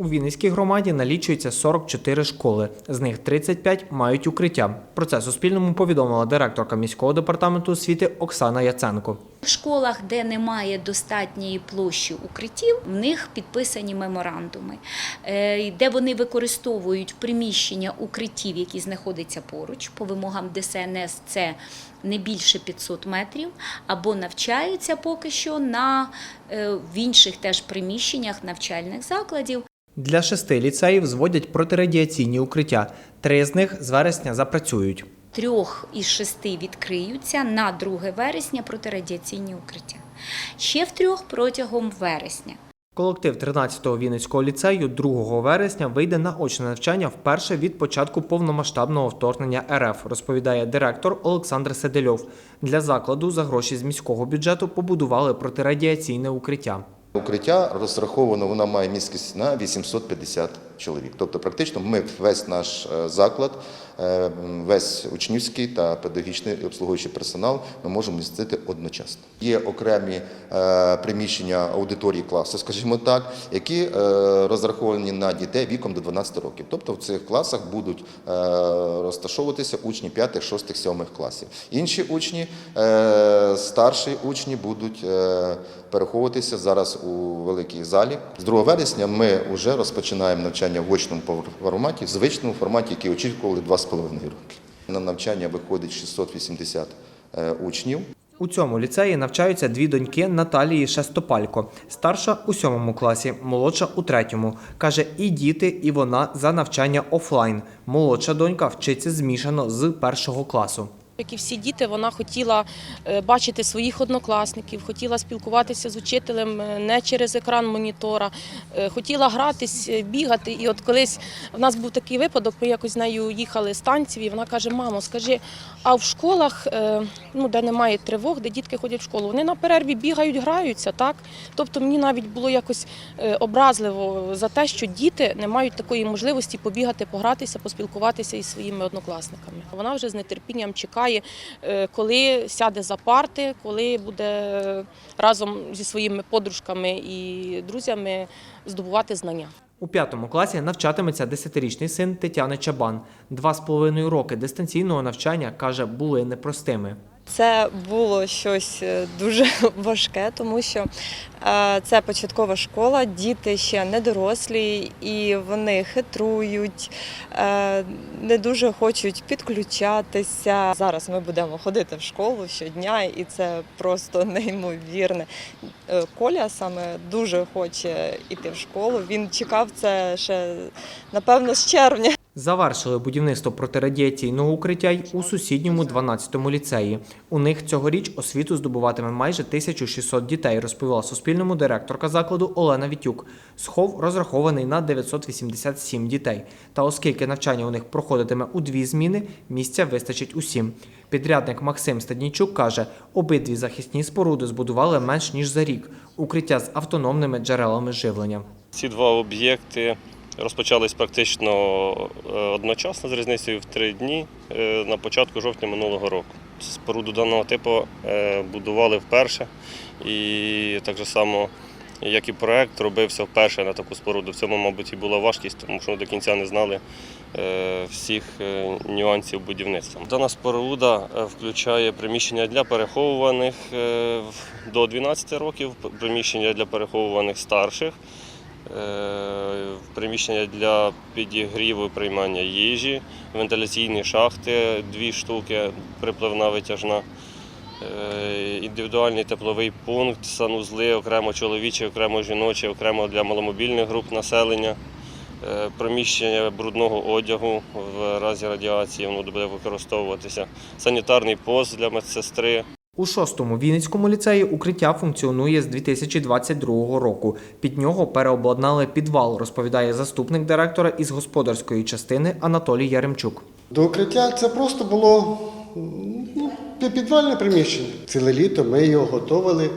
У Вінницькій громаді налічується 44 школи, з них 35 мають укриття. Про це Суспільному повідомила директорка міського департаменту освіти Оксана Яценко. В школах, де немає достатньої площі укриттів, в них підписані меморандуми, е, де вони використовують приміщення укриттів, які знаходяться поруч. По вимогам ДСНС це не більше 500 метрів, або навчаються поки що на е, в інших теж приміщеннях навчальних закладів. Для шести ліцеїв зводять протирадіаційні укриття. Три з них з вересня запрацюють. Трьох із шести відкриються на 2 вересня протирадіаційні укриття. Ще в трьох протягом вересня. Колектив 13-го Вінницького ліцею 2 вересня вийде на очне навчання вперше від початку повномасштабного вторгнення РФ, розповідає директор Олександр Седельов. Для закладу за гроші з міського бюджету побудували протирадіаційне укриття. Укриття розраховано, вона має місткість на 850 чоловік. Тобто, практично ми весь наш е, заклад, е, весь учнівський та педагогічний обслуговуючий персонал ми можемо містити одночасно. Є окремі е, приміщення аудиторії класу, скажімо так, які розраховані на дітей віком до 12 років. Тобто в цих класах будуть розташовуватися учні 5, 6, 7 класів. Інші учні, старші учні будуть переховуватися зараз у великій залі. З 2 вересня ми вже розпочинаємо навчання в очному форматі, в звичному форматі, який очікували 2,5 роки. На навчання виходить 680 е, учнів. У цьому ліцеї навчаються дві доньки Наталії Шестопалько. Старша у сьомому класі, молодша у третьому. Каже, і діти, і вона за навчання офлайн. Молодша донька вчиться змішано з першого класу. Як і всі діти, вона хотіла е, бачити своїх однокласників, хотіла спілкуватися з учителем е, не через екран монітора, е, хотіла гратись, бігати. І от колись в нас був такий випадок, ми якось з нею їхали з танців, і вона каже: Мамо, скажи, а в школах, ну де немає тривог, де дітки ходять в школу, вони на перерві бігають, граються, так? Тобто мені навіть було якось образливо за те, що діти не мають такої можливості побігати, погратися, поспілкуватися із своїми однокласниками. Вона вже з нетерпінням чекає, е, коли сяде за парти, коли буде разом зі своїми подружками і друзями здобувати знання. У п'ятому класі навчатиметься десятирічний син Тетяни Чабан. Два з половиною роки дистанційного навчання каже, були непростими. Це було щось е, дуже важке, тому що е, це початкова школа, діти ще не дорослі, і вони хитрують, е, не дуже хочуть підключатися. Зараз ми будемо ходити в школу щодня, і це просто неймовірне. Коля саме дуже хоче йти в школу. Він чекав це ще напевно з червня. Завершили будівництво протирадіаційного укриття й у сусідньому 12-му ліцеї. У них цьогоріч освіту здобуватиме майже 1600 дітей, розповіла Суспільному директорка закладу Олена Вітюк. Схов розрахований на 987 дітей. Та оскільки навчання у них проходитиме у дві зміни, місця вистачить усім. Підрядник Максим Стаднійчук каже, обидві захисні споруди збудували менш ніж за рік. Укриття з автономними джерелами живлення. Ці два об'єкти розпочались практично е, одночасно з різницею в три дні е, на початку жовтня минулого року. Споруду даного типу е, будували вперше, і так само, як і проект, робився вперше на таку споруду. В цьому, мабуть, і була важкість, тому що ми до кінця не знали всіх нюансів будівництва. Дана споруда включає приміщення для переховуваних до 12 років, приміщення для переховуваних старших. Е, приміщення для підігріву приймання їжі, вентиляційні шахти дві штуки, припливна витяжна, е, індивідуальний тепловий пункт, санузли, окремо чоловічі, окремо жіночі, окремо для маломобільних груп населення. е, Приміщення брудного одягу в разі радіації воно буде використовуватися, санітарний пост для медсестри, У шостому Вінницькому ліцеї укриття функціонує з 2022 року. Під нього переобладнали підвал, розповідає заступник директора із господарської частини Анатолій Яремчук. До укриття це просто було ну, підвальне приміщення. Ціле літо ми його готували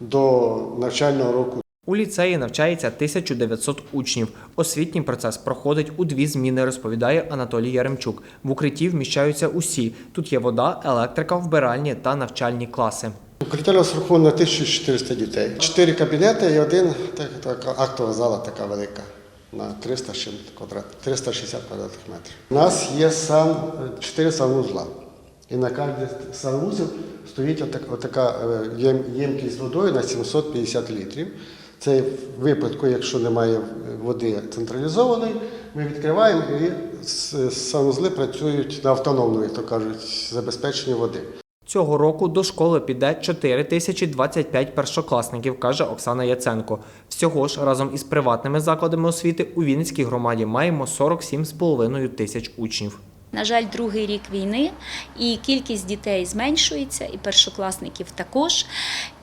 до навчального року. У ліцеї навчається 1900 учнів. Освітній процес проходить у дві зміни, розповідає Анатолій Яремчук. В укритті вміщаються усі. Тут є вода, електрика, вбиральні та навчальні класи. Укриття розраховано на 1400 дітей. Чотири кабінети і один так, актова зала така велика. на 300 квадрат, 360 квадратних метрів. У нас є сан, 4 санвузла. І на кожний санвузел стоїть отак, отака е, ємкість водою на 750 літрів. Це в випадку, якщо немає води централізованої, ми відкриваємо і с- санвузли працюють на автономному, як то кажуть, забезпеченні води. Цього року до школи піде 4025 першокласників, каже Оксана Яценко. Всього ж разом із приватними закладами освіти у Вінницькій громаді маємо 47,5 тисяч учнів. На жаль, другий рік війни, і кількість дітей зменшується, і першокласників також.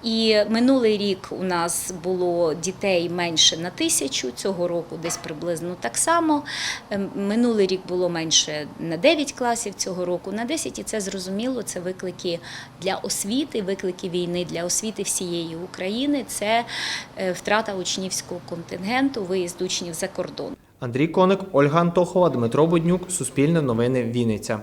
І минулий рік у нас було дітей менше на тисячу, цього року десь приблизно так само. Ем, Минулий рік було менше на 9 класів, цього року на 10, і це зрозуміло, це виклики для освіти, виклики війни для освіти всієї України. Це е, втрата учнівського контингенту, виїзд учнів за кордон. Андрій Коник, Ольга Антохова, Дмитро Буднюк, Суспільне новини Вінниця.